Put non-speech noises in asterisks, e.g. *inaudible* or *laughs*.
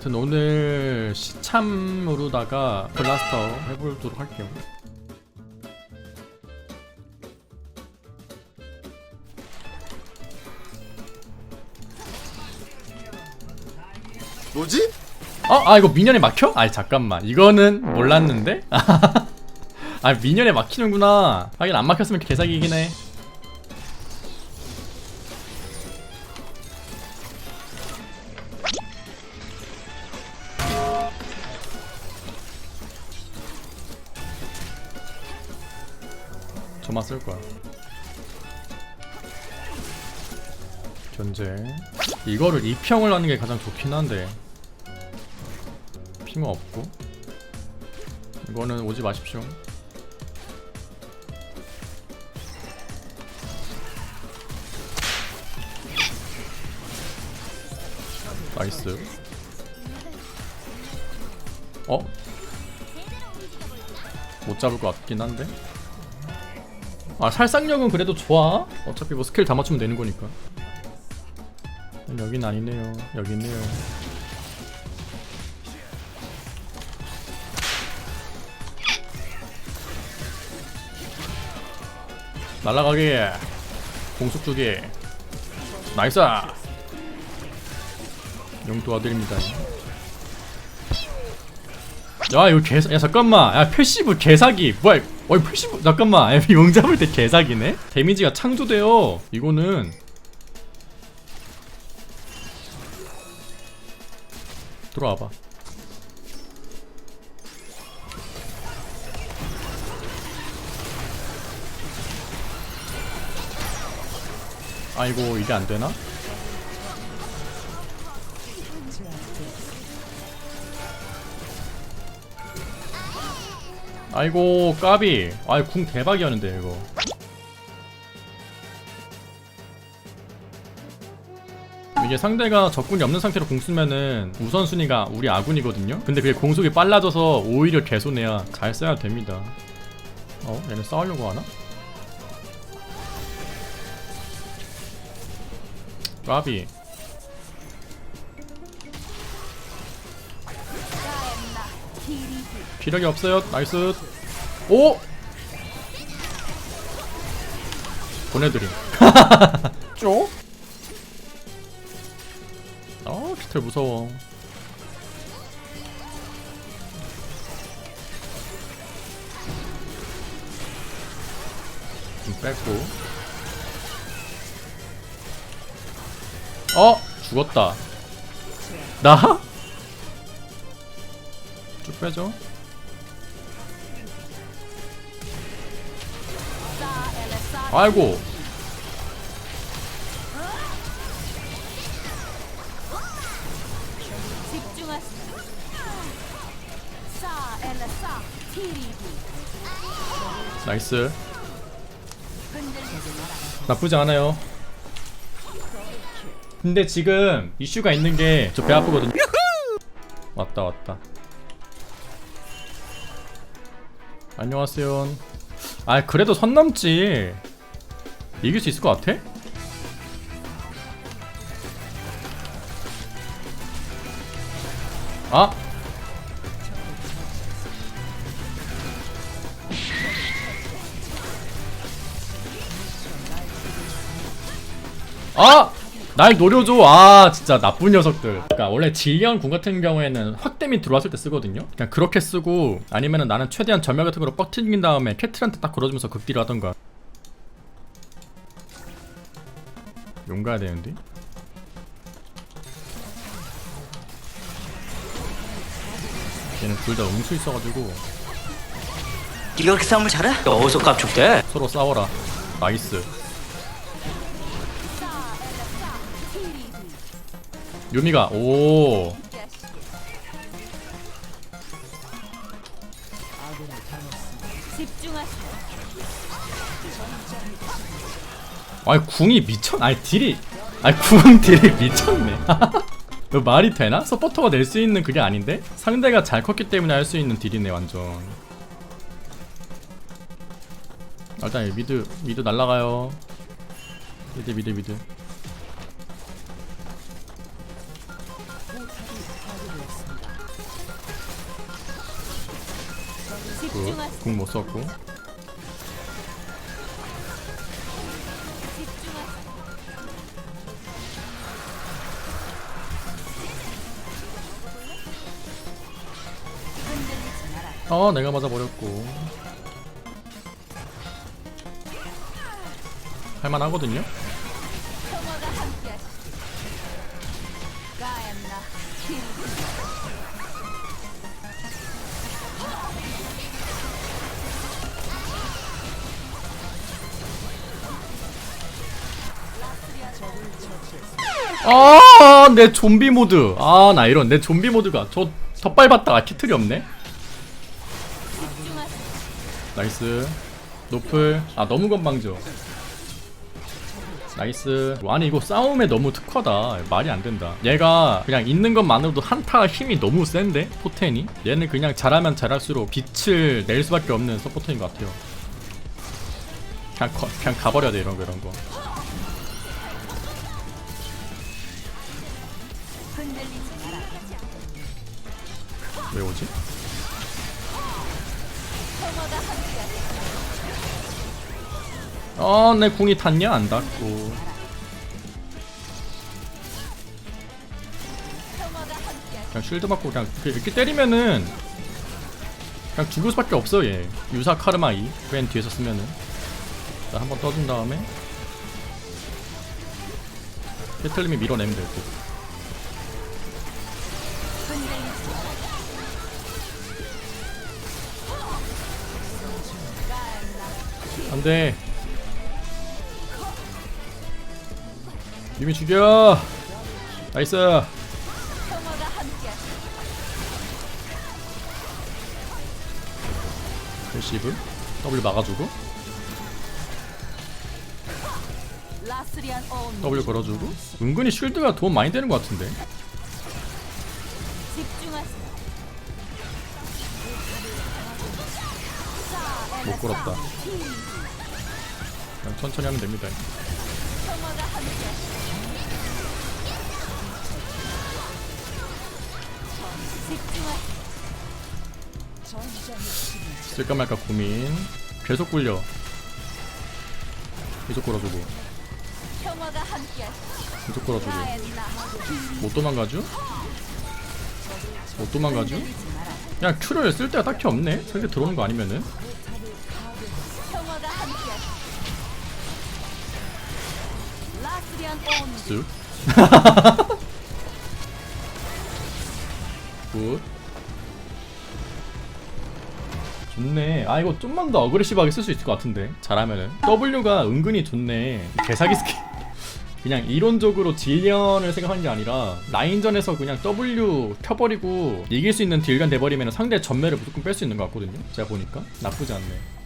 하여튼 오늘 시참으로다가 블라스터 해보도록 할게요 뭐지? 어? 아 이거 미니언에 막혀? 아니 잠깐만 이거는 몰랐는데? *laughs* 아 미니언에 막히는구나 하긴 안 막혔으면 개사기이긴 해 저만 쓸 거야. 견제 이거를 2평을 하는 게 가장 좋긴 한데. 핑은 없고. 이거는 오지 마십시오. 나이스. 어? 못 잡을 것 같긴 한데 아 살상력은 그래도 좋아. 어차피 뭐 스킬 다 맞추면 되는 거니까. 여긴 아니네요. 여기 있네요. 날라가기 공속 주기 나이스! 용 도와드립니다 야 이거 개사 야 잠깐만. 야 패시브 개사기. 뭐야 어이 패시브 잠깐만. 야, 용 잡을 때 개사기네? 데미지가 창조돼요. 이거는 들어와봐. 아이고 이게 안 되나? 아이고 까비 아이 궁 대박이었는데 이거 이게 상대가 적군이 없는 상태로 공 쓰면은 우선순위가 우리 아군이거든요 근데 그게 공속이 빨라져서 오히려 개손해야 잘 써야 됩니다 어? 얘는 싸우려고 하나? 까비 피력이 없어요 나이스 오! 보내드림 쪼? 어 기틀 무서워 좀 뺐고 어? 죽었다 나? 쭉 빼죠. 아이고. 나이스. 나쁘지 않아요. 근데 지금 이슈가 있는 게 저 배 아프거든요. 왔다 왔다 안녕하세요 아 그래도 선 넘지 이길 수 있을 것 같아? 아 아! 날 노려줘. 아, 진짜 나쁜 녀석들. 그러니까 원래 질리언 궁 같은 경우에는 확댐이 들어왔을 때 쓰거든요. 그냥 그렇게 쓰고 아니면은 나는 최대한 전멸 같은 거로 뻑 튕긴 다음에 캐틀한테 딱 걸어주면서 극딜을 하던가. 용 가야 되는데. 얘는 둘다 음수 있어가지고 그렇게 싸움을 잘해? 어디서 깝죽대? 서로 싸워라. 나이스. 유미가 오. 아니 궁이 미쳤 아니 딜이 아니 궁 딜이 *laughs* 미쳤네 *laughs* 이거 말이 되나? 서포터가 낼 수 있는 그게 아닌데? 상대가 잘 컸기 때문에 할 수 있는 딜이네 완전 아, 일단 이 미드 미드 날라가요 미드 미드 미드 집중하세요. 궁못 썼고. 어 내가 맞아버렸고 할만하거든요? 아, 내 좀비 모드. 아, 나 이런 내 좀비 모드가 저 덧발 봤다가 키틀이 없네. 나이스. 노플. 아, 너무 건방져. 나이스. 아니 이거 싸움에 너무 특화다. 말이 안 된다. 얘가 그냥 있는 것만으로도 한타 힘이 너무 센데 포텐이. 얘는 그냥 잘하면 잘할수록 빛을 낼 수밖에 없는 서포터인 것 같아요. 그냥 거- 그냥 가버려야 돼 이런 거 이런 거. 왜 오지? 어, 내 궁이 탔냐? 안 닿고. 그냥 쉴드 맞고 그냥 이렇게, 이렇게 때리면은 그냥 죽을 수밖에 없어 얘. 유사 카르마이 맨 뒤에서 쓰면은. 자, 한번 떠준 다음에 캐틀님이 밀어내면 되고. 안돼. 유미 죽여. 나이스. 레시브. W 막아주고. W 걸어주고. 은근히 쉴드가 도움 많이 되는 것 같은데. 못 걸었다. 그냥 천천히 하면 됩니다. 쓸까 말까 고민. 계속 굴려. 계속 걸어주고. 계속 걸어주고. 못 도망가죠? 못 도망가죠? 그냥 큐를 쓸 데가 딱히 없네. 상대 들어오는 거 아니면은. 쓱. *laughs* 굿. 좋네. 아 이거 좀만 더 어그레시브하게 쓸 수 있을 것 같은데. 잘하면은. W가 은근히 좋네. 개사기 스킬. *laughs* 그냥 이론적으로 딜련을 생각한 게 아니라 라인전에서 그냥 W 켜버리고 이길 수 있는 딜간 돼버리면 상대 전멸을 무조건 뺄 수 있는 것 같거든요. 제가 보니까 나쁘지 않네.